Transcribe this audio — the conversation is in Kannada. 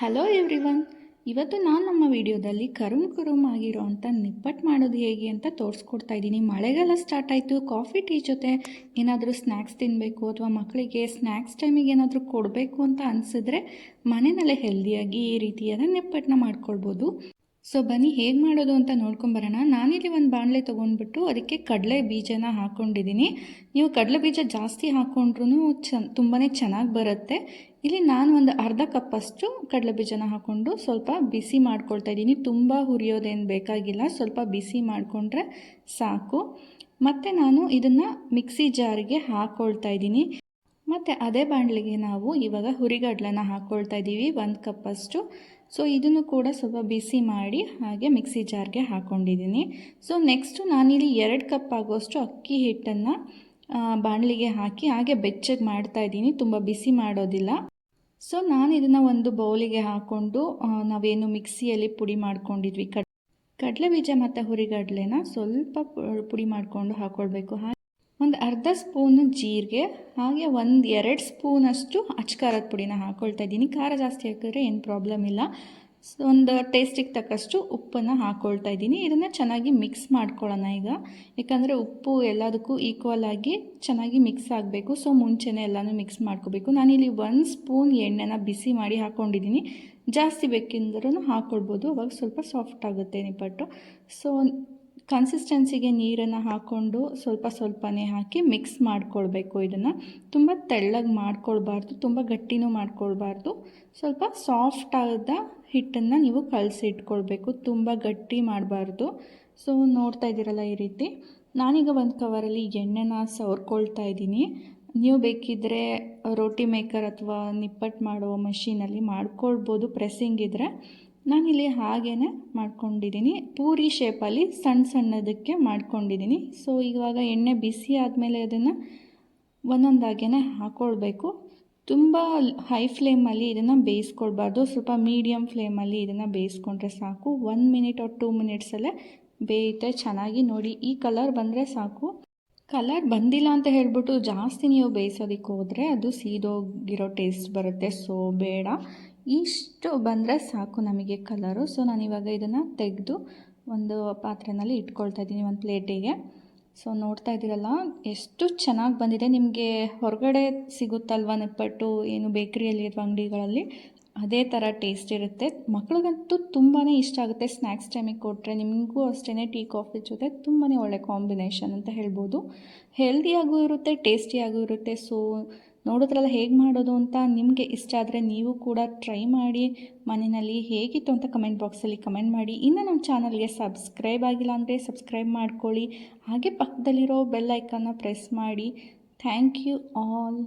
ಹಲೋ ಎವ್ರಿವನ್ ಇವತ್ತು ನಾನು ನಮ್ಮ ವಿಡಿಯೋದಲ್ಲಿ ಕರುಮ್ ಕರುಮ್ ಆಗಿರೋ ಅಂಥ ನಿಪ್ಪಟ್ಟು ಮಾಡೋದು ಹೇಗೆ ಅಂತ ತೋರಿಸ್ಕೊಡ್ತಾ ಇದ್ದೀನಿ. ಮಳೆಗಾಲ ಸ್ಟಾರ್ಟ್ ಆಯಿತು. ಕಾಫಿ ಟೀ ಜೊತೆ ಏನಾದರೂ ಸ್ನ್ಯಾಕ್ಸ್ ತಿನ್ನಬೇಕು ಅಥವಾ ಮಕ್ಕಳಿಗೆ ಸ್ನ್ಯಾಕ್ಸ್ ಟೈಮಿಗೆ ಏನಾದರೂ ಕೊಡಬೇಕು ಅಂತ ಅನಿಸಿದ್ರೆ ಮನೆಯಲ್ಲೇ ಹೆಲ್ದಿಯಾಗಿ ಈ ರೀತಿಯಾದ ನಿಪ್ಪಟ್ಟನ್ನ ಮಾಡ್ಕೊಳ್ಬೋದು. ಸೊ ಬನ್ನಿ, ಹೇಗೆ ಮಾಡೋದು ಅಂತ ನೋಡ್ಕೊಂಬರೋಣ. ನಾನಿಲ್ಲಿ ಒಂದು ಬಾಣಲೆ ತೊಗೊಂಡ್ಬಿಟ್ಟು ಅದಕ್ಕೆ ಕಡಲೆ ಬೀಜನ ಹಾಕ್ಕೊಂಡಿದ್ದೀನಿ ನೀವು ಕಡಲೆ ಬೀಜ ಜಾಸ್ತಿ ಹಾಕ್ಕೊಂಡ್ರೂ ಚ ತುಂಬಾ ಚೆನ್ನಾಗಿ ಬರುತ್ತೆ. ಇಲ್ಲಿ ನಾನು ಒಂದು ಅರ್ಧ ಕಪ್ಪಷ್ಟು ಕಡಲೆ ಬೀಜನ ಹಾಕ್ಕೊಂಡು ಸ್ವಲ್ಪ ಬಿಸಿ ಮಾಡ್ಕೊಳ್ತಾ ಇದ್ದೀನಿ. ತುಂಬ ಹುರಿಯೋದೇನು ಬೇಕಾಗಿಲ್ಲ. ಸ್ವಲ್ಪ ಬಿಸಿ ಮಾಡಿಕೊಂಡ್ರೆ ಸಾಕು. ಮತ್ತು ನಾನು ಇದನ್ನು ಮಿಕ್ಸಿ ಜಾರಿಗೆ ಹಾಕ್ಕೊಳ್ತಾ ಇದ್ದೀನಿ. ಮತ್ತು ಅದೇ ಬಾಣಲೆಗೆ ನಾವು ಇವಾಗ ಹುರಿಗಡ್ಲೆನ ಹಾಕ್ಕೊಳ್ತಾ ಇದ್ದೀವಿ. ಒಂದು ಕಪ್ಪಷ್ಟು. ಸೊ ಇದನ್ನು ಕೂಡ ಸ್ವಲ್ಪ ಬಿಸಿ ಮಾಡಿ ಹಾಗೆ ಮಿಕ್ಸಿ ಜಾರ್ಗೆ ಹಾಕ್ಕೊಂಡಿದ್ದೀನಿ ಸೊ ನೆಕ್ಸ್ಟು ನಾನಿಲ್ಲಿ ಎರಡು ಕಪ್ ಆಗೋಷ್ಟು ಅಕ್ಕಿ ಹಿಟ್ಟನ್ನು ಬಾಣಲಿಗೆ ಹಾಕಿ ಹಾಗೆ ಬೆಚ್ಚಗೆ ಮಾಡ್ತಾ ಇದ್ದೀನಿ. ತುಂಬ ಬಿಸಿ ಮಾಡೋದಿಲ್ಲ. ಸೊ ನಾನು ಇದನ್ನು ಒಂದು ಬೌಲಿಗೆ ಹಾಕ್ಕೊಂಡು ನಾವೇನು ಮಿಕ್ಸಿಯಲ್ಲಿ ಪುಡಿ ಮಾಡ್ಕೊಂಡಿದ್ವಿ. ಕಡ್ ಕಡಲೆ ಬೀಜ ಮತ್ತು ಹುರಿಗಡಲೆನ ಸ್ವಲ್ಪ ಪುಡಿ ಮಾಡಿಕೊಂಡು ಹಾಕ್ಕೊಳ್ಬೇಕು ಹಾಗೆ ಒಂದು ಅರ್ಧ ಸ್ಪೂನು ಜೀರಿಗೆ, ಹಾಗೆ ಒಂದು ಎರಡು ಸ್ಪೂನಷ್ಟು ಅಚ್ಕಾರದ ಪುಡಿನ ಹಾಕ್ಕೊಳ್ತಾ ಇದ್ದೀನಿ. ಖಾರ ಜಾಸ್ತಿ ಹಾಕಿದ್ರೆ ಏನು ಪ್ರಾಬ್ಲಮ್ ಇಲ್ಲ. ಒಂದು ಟೇಸ್ಟಿಗೆ ತಕ್ಕಷ್ಟು ಉಪ್ಪನ್ನು ಹಾಕ್ಕೊಳ್ತಾ ಇದ್ದೀನಿ. ಇದನ್ನು ಚೆನ್ನಾಗಿ ಮಿಕ್ಸ್ ಮಾಡ್ಕೊಳ್ಳೋಣ ಈಗ. ಯಾಕಂದರೆ ಉಪ್ಪು ಎಲ್ಲದಕ್ಕೂ ಈಕ್ವಲ್ ಆಗಿ ಚೆನ್ನಾಗಿ ಮಿಕ್ಸ್ ಆಗಬೇಕು. ಸೊ ಮುಂಚೆನೇ ಎಲ್ಲನೂ ಮಿಕ್ಸ್ ಮಾಡ್ಕೋಬೇಕು. ನಾನಿಲ್ಲಿ ಒಂದು ಸ್ಪೂನ್ ಎಣ್ಣೆನ ಬಿಸಿ ಮಾಡಿ ಹಾಕ್ಕೊಂಡಿದ್ದೀನಿ ಜಾಸ್ತಿ ಬೇಕೆಂದ್ರೂ ಹಾಕ್ಕೊಳ್ಬೋದು ಅವಾಗ ಸ್ವಲ್ಪ ಸಾಫ್ಟ್ ಆಗುತ್ತೆ ನಿಪ್ಪಟ್ಟು ಸೊ ಕನ್ಸಿಸ್ಟೆನ್ಸಿಗೆ ನೀರನ್ನು ಹಾಕ್ಕೊಂಡು ಸ್ವಲ್ಪ ಸ್ವಲ್ಪನೇ ಹಾಕಿ ಮಿಕ್ಸ್ ಮಾಡ್ಕೊಳ್ಬೇಕು ಇದನ್ನು. ತುಂಬ ತೆಳ್ಳಗೆ ಮಾಡ್ಕೊಳ್ಬಾರ್ದು, ತುಂಬ ಗಟ್ಟಿನೂ ಮಾಡ್ಕೊಳ್ಬಾರ್ದು. ಸ್ವಲ್ಪ ಸಾಫ್ಟ್ ಆದ ಹಿಟ್ಟನ್ನು ನೀವು ಕಲಸಿ ಇಟ್ಕೊಳ್ಬೇಕು ತುಂಬ ಗಟ್ಟಿ ಮಾಡಬಾರ್ದು. ಸೊ ನೋಡ್ತಾ ಇದ್ದೀರಲ್ಲ ಈ ರೀತಿ. ನಾನೀಗ ಒಂದು ಕವರಲ್ಲಿ ಎಣ್ಣೆನ ಸವರ್ಕೊಳ್ತಾ ಇದ್ದೀನಿ. ನೀವು ಬೇಕಿದ್ದರೆ ರೋಟಿ ಮೇಕರ್ ಅಥವಾ ನಿಪ್ಪಟ್ಟು ಮಾಡೋ ಮಷೀನಲ್ಲಿ ಮಾಡ್ಕೊಳ್ಬೋದು, ಪ್ರೆಸ್ಸಿಂಗ್ ಇದ್ದರೆ ನಾನಿಲ್ಲಿ ಹಾಗೇ ಮಾಡ್ಕೊಂಡಿದ್ದೀನಿ. ಪೂರಿ ಶೇಪಲ್ಲಿ ಸಣ್ಣ ಸಣ್ಣದಕ್ಕೆ ಮಾಡ್ಕೊಂಡಿದ್ದೀನಿ. ಸೊ ಇವಾಗ ಎಣ್ಣೆ ಬಿಸಿ ಆದಮೇಲೆ ಅದನ್ನು ಒಂದೊಂದಾಗೇ ಹಾಕ್ಕೊಳ್ಬೇಕು ತುಂಬ ಹೈ ಫ್ಲೇಮಲ್ಲಿ ಇದನ್ನು ಬೇಯಿಸ್ಕೊಳ್ಬಾರ್ದು. ಸ್ವಲ್ಪ ಮೀಡಿಯಮ್ ಫ್ಲೇಮಲ್ಲಿ ಇದನ್ನು ಬೇಯಿಸ್ಕೊಂಡ್ರೆ ಸಾಕು. ಒನ್ ಮಿನಿಟ್ ಆರ್ ಟೂ ಮಿನಿಟ್ಸಲ್ಲೇ ಬೇಯುತ್ತೆ ಚೆನ್ನಾಗಿ ನೋಡಿ. ಈ ಕಲರ್ ಬಂದರೆ ಸಾಕು. ಕಲರ್ ಬಂದಿಲ್ಲ ಅಂತ ಹೇಳ್ಬಿಟ್ಟು ಜಾಸ್ತಿ ನೀವು ಬೇಯಿಸೋದಕ್ಕೆ ಹೋದರೆ ಅದು ಸೀದೋಗಿರೋ ಟೇಸ್ಟ್ ಬರುತ್ತೆ. ಸೊ ಬೇಡ. ಇಷ್ಟು ಬಂದರೆ ಸಾಕು ನಮಗೆ ಕಲರು ಸೊ ನಾನು ಇವಾಗ ಇದನ್ನು ತೆಗೆದು ಒಂದು ಪಾತ್ರೆನಲ್ಲಿ ಇಟ್ಕೊಳ್ತಾ ಇದ್ದೀನಿ, ಒಂದು ಪ್ಲೇಟಿಗೆ ಸೊ ನೋಡ್ತಾ ಇದ್ದೀರಲ್ಲ, ಎಷ್ಟು ಚೆನ್ನಾಗಿ ಬಂದಿದೆ. ನಿಮಗೆ ಹೊರಗಡೆ ಸಿಗುತ್ತಲ್ವ ನಿಪ್ಪಟ್ಟು, ಏನು ಬೇಕ್ರಿಯಲ್ಲಿ ಅಥವಾ ಅಂಗಡಿಗಳಲ್ಲಿ? ಅದೇ ಥರ ಟೇಸ್ಟ್ ಇರುತ್ತೆ. ಮಕ್ಳಿಗಂತೂ ತುಂಬಾ ಇಷ್ಟ ಆಗುತ್ತೆ ಸ್ನ್ಯಾಕ್ಸ್ ಟೈಮಿಗೆ ಕೊಟ್ಟರೆ ನಿಮಗೂ ಅಷ್ಟೇ ಟೀ ಕಾಫಿ ಜೊತೆ ತುಂಬಾ ಒಳ್ಳೆ ಕಾಂಬಿನೇಷನ್ ಅಂತ ಹೇಳ್ಬೋದು. ಹೆಲ್ದಿಯಾಗೂ ಇರುತ್ತೆ ಟೇಸ್ಟಿಯಾಗೂ ಇರುತ್ತೆ. ಸೊ ನೋಡಿದ್ರಲ್ಲ, ಹೇಗೆ ಮಾಡೋದು ಅಂತ ನಿಮಗೆ ಇಷ್ಟ ಆದರೆ ನೀವು ಕೂಡ ಟ್ರೈ ಮಾಡಿ ಮನೆಯಲ್ಲಿ ಹೇಗಿತ್ತು ಅಂತ ಕಮೆಂಟ್ ಬಾಕ್ಸಲ್ಲಿ ಕಮೆಂಟ್ ಮಾಡಿ. ಇನ್ನು ನಮ್ಮ ಚಾನಲ್ಗೆ ಸಬ್ಸ್ಕ್ರೈಬ್ ಆಗಿಲ್ಲ ಅಂದರೆ ಸಬ್ಸ್ಕ್ರೈಬ್ ಮಾಡ್ಕೊಳ್ಳಿ. ಹಾಗೆ ಪಕ್ಕದಲ್ಲಿರೋ ಬೆಲ್ ಐಕನ್ನ ಪ್ರೆಸ್ ಮಾಡಿ. Thank you all